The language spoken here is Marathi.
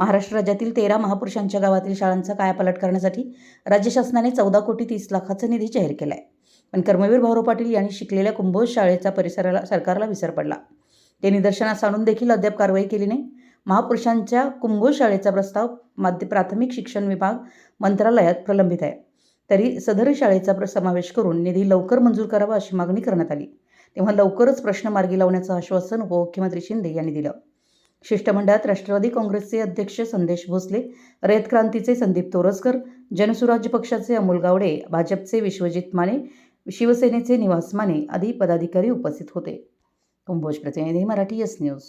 महाराष्ट्र राज्यातील तेरा महापुरुषांच्या गावातील शाळांचा कायापालट करण्यासाठी राज्य शासनाने चौदा कोटी तीस लाखाचा निधी जाहीर केला आहे पण कर्मवीर भाऊराव पाटील यांनी शिकलेल्या कुंभोज शाळेचा परिसराला सरकारला विसर पडला. ते निदर्शनास आणून देखील अद्याप कारवाई केली नाही. महापुरुषांच्या कुंभोज शाळेचा प्रस्ताव माध्य प्राथमिक शिक्षण विभाग मंत्रालयात प्रलंबित आहे. तरी सदर शाळेचा प्र- समावेश करून निधी लवकर मंजूर करावा अशी मागणी करण्यात आली. तेव्हा लवकरच प्रश्न मार्गी लावण्याचं आश्वासन उपमुख्यमंत्री शिंदे यांनी दिलं. शिष्टमंडळात राष्ट्रवादी काँग्रेसचे अध्यक्ष संदेश भोसले रयत क्रांतीचे संदीप तोरसकर जनसुराज्य पक्षाचे अमोल गावडे भाजपचे विश्वजित माने शिवसेनेचे निवास माने आदी पदाधिकारी उपस्थित होते. कुंभोज प्रतिनिधी मराठी एस न्यूज.